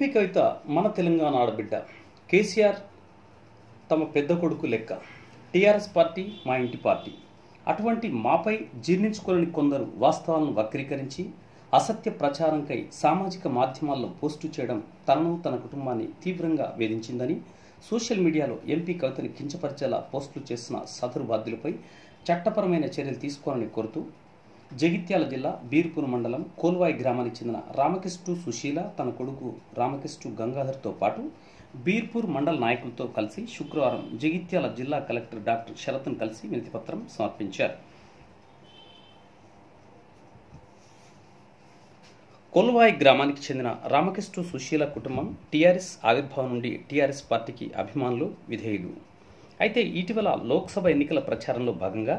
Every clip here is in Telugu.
ఎంపీ కవిత మన తెలంగాణ ఆడబిడ్డ. కేసీఆర్ తమ పెద్ద కొడుకు లెక్క. టీఆర్ఎస్ పార్టీ మా ఇంటి పార్టీ. అటువంటి మాపై జీర్ణించుకోలేని కొందరు వాస్తవాలను వక్రీకరించి అసత్య ప్రచారంకై సామాజిక మాధ్యమాల్లో పోస్టు చేయడం తనను తన కుటుంబాన్ని తీవ్రంగా వేధించిందని సోషల్ మీడియాలో ఎంపీ కవితని కించపరిచేలా పోస్టులు చేసిన సదరు బాధ్యులపై చట్టపరమైన చర్యలు తీసుకోవాలని కోరుతూ జగిత్యాల జిల్లా బీర్పూర్ మండలం కోల్వాయి గ్రామానికి చెందిన రామకృష్ణ సుశీల తన కొడుకు రామకృష్ణ గంగాధర్తో పాటు బీర్పూర్ మండల నాయకులతో కలిసి శుక్రవారం జగిత్యాల జిల్లా కలెక్టర్ డాక్టర్ శరత్ను కలిసి వినతిపత్రం సమర్పించారు. కొల్వాయి గ్రామానికి చెందిన రామకృష్ణ సుశీల కుటుంబం టీఆర్ఎస్ ఆవిర్భావం నుండి టీఆర్ఎస్ పార్టీకి అభిమానులు విధేయులు. అయితే ఇటీవల లోక్సభ ఎన్నికల ప్రచారంలో భాగంగా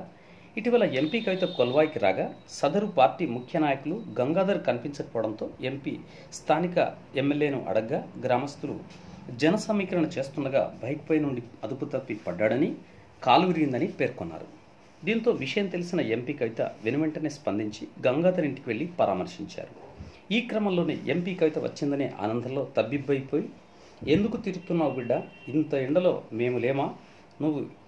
ఇటీవల ఎంపీ కవిత కొల్వాయికి రాగా సదరు పార్టీ ముఖ్య నాయకులు గంగాధర్ కనిపించకపోవడంతో ఎంపీ స్థానిక ఎమ్మెల్యేను అడగ్గా గ్రామస్తులు జన సమీకరణ చేస్తుండగా బైక్పై నుండి అదుపు తప్పి పడ్డాడని కాలు విరిగిందని పేర్కొన్నారు. దీంతో విషయం తెలిసిన ఎంపీ కవిత వెనువెంటనే స్పందించి గంగాధర్ ఇంటికి వెళ్ళి పరామర్శించారు. ఈ క్రమంలోనే ఎంపీ కవిత వచ్చిందనే ఆనందంలో తబ్బిబ్బైపోయి ఎందుకు తిరుగుతున్నావు బిడ్డ? ఇంత ఎండలో మేము లేమా? నువ్వు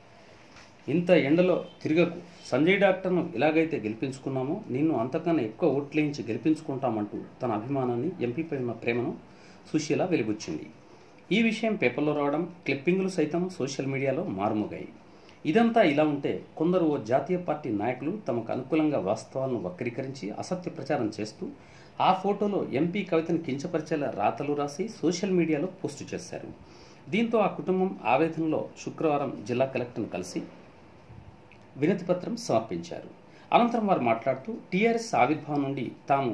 ఇంత ఎండలో తిరగకు. సంజయ్ డాక్టర్ను ఎలాగైతే గెలిపించుకున్నామో నిన్ను అంతకన్నా ఎక్కువ ఓట్లేయించి గెలిపించుకుంటామంటూ తన అభిమానాన్ని ఎంపీపై ఉన్న ప్రేమను సుశీల వెలిబుచ్చింది. ఈ విషయం పేపర్లో రావడం క్లిప్పింగులు సైతం సోషల్ మీడియాలో మారుమోగాయి. ఇదంతా ఇలా ఉంటే కొందరు ఓ జాతీయ పార్టీ నాయకులు తమకు అనుకూలంగా వాస్తవాలను వక్రీకరించి అసత్య ప్రచారం చేస్తూ ఆ ఫోటోలో ఎంపీ కవితను కించపరిచేలా రాతలు రాసి సోషల్ మీడియాలో పోస్టు చేశారు. దీంతో ఆ కుటుంబం ఆవేదనలో శుక్రవారం జిల్లా కలెక్టర్ను కలిసి వినతిపత్రం సమర్పించారు. అనంతరం వారు మాట్లాడుతూ టీఆర్ఎస్ ఆవిర్భావం నుండి తాము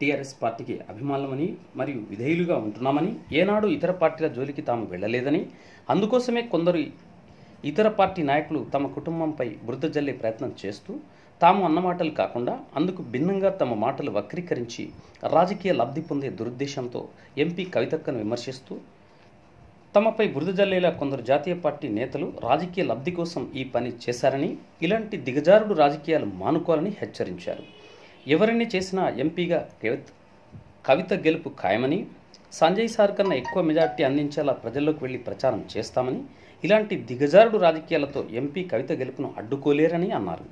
టీఆర్ఎస్ పార్టీకి అభిమానులమని మరియు విధేయులుగా ఉంటున్నామని ఏనాడు ఇతర పార్టీల జోలికి తాము వెళ్ళలేదని అందుకోసమే కొందరు ఇతర పార్టీ నాయకులు తమ కుటుంబంపై బురద జల్లే ప్రయత్నం చేస్తూ తాము అన్న మాటలు కాకుండా అందుకు భిన్నంగా తమ మాటలు వక్రీకరించి రాజకీయ లబ్ధి పొందే దురుద్దేశంతో ఎంపీ కవితక్కను విమర్శిస్తూ తమపై బురద జల్లేలా కొందరు జాతీయ పార్టీ నేతలు రాజకీయ లబ్ధి కోసం ఈ పని చేశారని ఇలాంటి దిగజారుడు రాజకీయాలు మానుకోవాలని హెచ్చరించారు. ఎవరిని చేసినా ఎంపీగా కవిత కవిత గెలుపు ఖాయమని సంజయ్ సార్ కన్నా ఎక్కువ మెజార్టీ అందించేలా ప్రజల్లోకి వెళ్ళి ప్రచారం చేస్తామని ఇలాంటి దిగజారుడు రాజకీయాలతో ఎంపీ కవిత గెలుపును అడ్డుకోలేరని అన్నారు.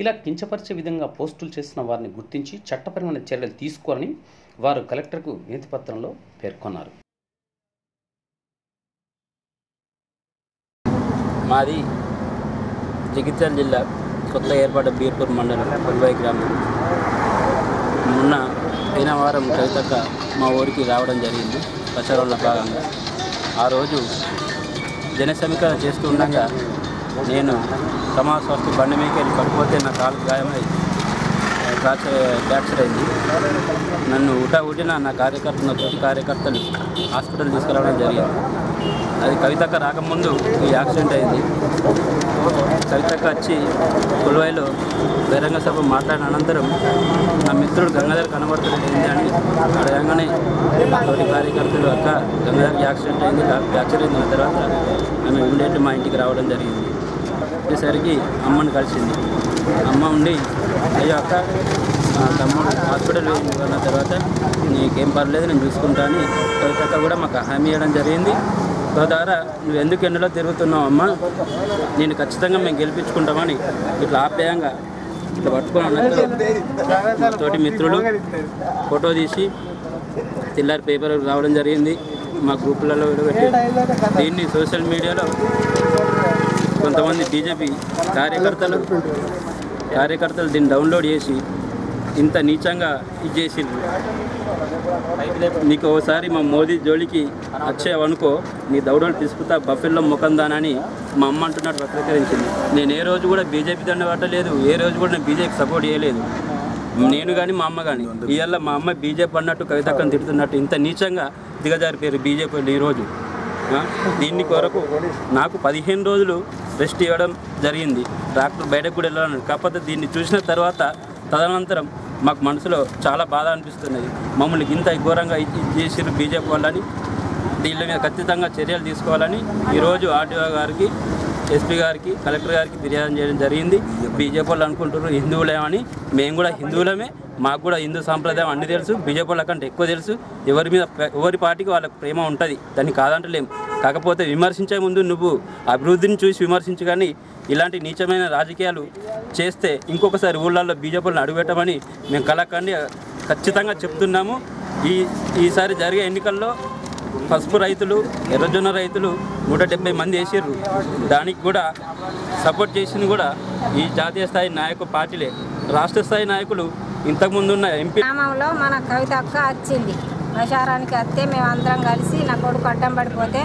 ఇలా కించపరిచే విధంగా పోస్టులు చేసిన వారిని గుర్తించి చట్టపరమైన చర్యలు తీసుకోవాలని వారు కలెక్టర్కు వినతిపత్రంలో పేర్కొన్నారు. మాది జగిత్యాల జిల్లా కొత్త ఏర్పాటు బీర్పూర్ మండలం కొల్బాయి గ్రామం. మొన్న పోయిన వారం కవితక్క మా ఊరికి రావడం జరిగింది ప్రచారంలో భాగంగా. ఆ రోజు జన సమీకరణ చేస్తూ ఉండగా నేను సమాజ స్వాస్థ్య బండి మీదకి వెళ్ళి పడిపోతే నా కాలు గాయమై ఫ్రాక్చర్ ఫ్రాక్చర్ అయింది. నన్ను ఉటా ఉటిన నా కార్యకర్త నా తోటి కార్యకర్తలు హాస్పిటల్ తీసుకురావడం జరిగింది. అది కవితక్క రాకముందు ఈ యాక్సిడెంట్ అయింది. కవితక్క వచ్చి కొలువాయిలో బహిరంగ సభ మాట్లాడిన అనంతరం నా మిత్రుడు గంగాధర్ కనబడుతుంది ఏంటి అని అడగంగానే నా తోటి కార్యకర్తలు అక్క గంగాధర్ యాక్సిడెంట్ అయింది ఫ్రాక్చర్ అయింది తర్వాత ఆమె ఇమీడియట్ మా ఇంటికి రావడం జరిగింది. వచ్చేసరికి అమ్మని కలిసింది. అమ్మ ఉండి అయ్యో అక్క మా తమ్ముడు హాస్పిటల్ అన్న తర్వాత నీకేం పర్లేదు నేను చూసుకుంటాను అని కవితక్క కూడా మాకు హామీ ఇవ్వడం జరిగింది. ద్వారా నువ్వు ఎందుకు ఎన్నడో తిరుగుతున్నావు అమ్మా? నేను ఖచ్చితంగా మేము గెలిపించుకుంటామని ఇట్లా ఆప్యాయంగా ఇట్లా పట్టుకొని అన్నందుకు తోటి మిత్రులు ఫోటో తీసి తెల్లారి పేపర్ రావడం జరిగింది. మా గ్రూపులలో విడబెట్టి దీన్ని సోషల్ మీడియాలో కొంతమంది బీజేపీ కార్యకర్తలు కార్యకర్తలు దీన్ని డౌన్లోడ్ చేసి ఇంత నీచంగా ఇది నీకు ఒకసారి మా మోదీ జోలికి వచ్చేవనుకో నీ దౌడలు తీసుకుతా బఫెల్లో ముఖందానని మా అమ్మ అంటున్నట్టు వక్రీకరించింది. నేను ఏ రోజు కూడా బీజేపీ దండ పట్టలేదు ఏ రోజు కూడా నేను బీజేపీ సపోర్ట్ చేయలేదు. నేను కానీ మా అమ్మ కానీ ఇవాళ మా అమ్మ బీజేపీ అన్నట్టు కవితక్కని తిడుతున్నట్టు ఇంత నీచంగా దిగజారిపోయారు బీజేపీ ఈరోజు. దీన్ని కొరకు నాకు పదిహేను రోజులు రెస్ట్ ఇవ్వడం జరిగింది. డాక్టర్ బయటకు కూడా వెళ్ళాను కాకపోతే దీన్ని చూసిన తర్వాత తదనంతరం మాకు మనసులో చాలా బాధ అనిపిస్తున్నది. మమ్మల్ని ఇంత ఘోరంగా ఇది చేసిరు బీజేపీ వాళ్ళని. దీని మీద ఖచ్చితంగా చర్యలు తీసుకోవాలని ఈరోజు ఆర్టీఓ గారికి ఎస్పీ గారికి కలెక్టర్ గారికి ఫిర్యాదు చేయడం జరిగింది. బీజేపీ వాళ్ళు అనుకుంటారు హిందువులేమని మేము కూడా హిందువులమే. మాకు కూడా హిందూ సాంప్రదాయం అన్ని తెలుసు. బీజేపీ వాళ్ళ కంటే ఎక్కువ తెలుసు. ఎవరి మీద ఎవరి పార్టీకి వాళ్ళకి ప్రేమ ఉంటుంది. దాన్ని కాదంటలేం. కాకపోతే విమర్శించే ముందు నువ్వు అభివృద్ధిని చూసి విమర్శించు కానీ ఇలాంటి నీచమైన రాజకీయాలు చేస్తే ఇంకొకసారి ఊళ్ళల్లో బీజేపీలను అడుగుపెట్టమని మేము కలకండి ఖచ్చితంగా చెప్తున్నాము. ఈ ఈసారి జరిగే ఎన్నికల్లో పసుపు రైతులు ఎర్రజొన్న రైతులు నూట డెబ్బై మంది వేసారు దానికి కూడా సపోర్ట్ చేసింది కూడా ఈ జాతీయ స్థాయి నాయకు పార్టీలే. రాష్ట్ర స్థాయి నాయకులు ఇంతకుముందు ఉన్న ఎంపీ గ్రామంలో మన కవిత అక్క వచ్చింది ప్రచారానికి వస్తే మేము అందరం కలిసి నా కొడుకు అడ్డం పడిపోతే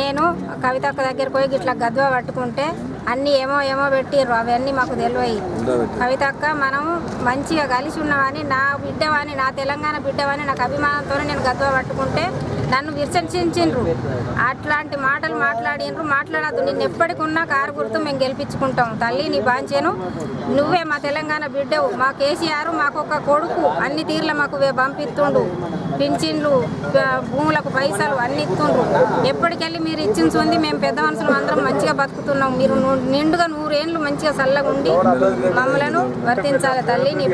నేను కవిత అక్క దగ్గరికి పోయి ఇట్లా గద్వ పట్టుకుంటే అన్నీ ఏమో ఏమో పెట్టిర్రు అవన్నీ మాకు తెలియవు కవిత అక్క మనం మంచిగా కలిసి ఉన్నామని నా బిడ్డవని నా తెలంగాణ బిడ్డవని నాకు అభిమానంతో నేను గద్వ పట్టుకుంటే నన్ను విసర్జించిండ్రు అట్లాంటి మాటలు మాట్లాడినరు మాట్లాడద్దు. నిన్ను ఎప్పటికున్నా కారు గుర్తు మేము గెలిపించుకుంటాం. తల్లి నీ బాంచేను. నువ్వే మా తెలంగాణ బిడ్డవు. మా కేసీఆర్ మాకు ఒక కొడుకు. అన్ని తీర్ల మాకు పంపిస్తుండు పింఛన్లు భూములకు పైసలు అన్ని ఇస్తుండ్రు ఎప్పటికెళ్ళి మీరు ఇచ్చిన సొంది మేము పెద్ద మనుషులు అందరం మంచిగా బతుకుతున్నాం. మీరు ను- నిండుగా నూరేళ్ళు మంచిగా చల్లగా ఉండి మమ్మలను వర్తించాలి తల్లి నీ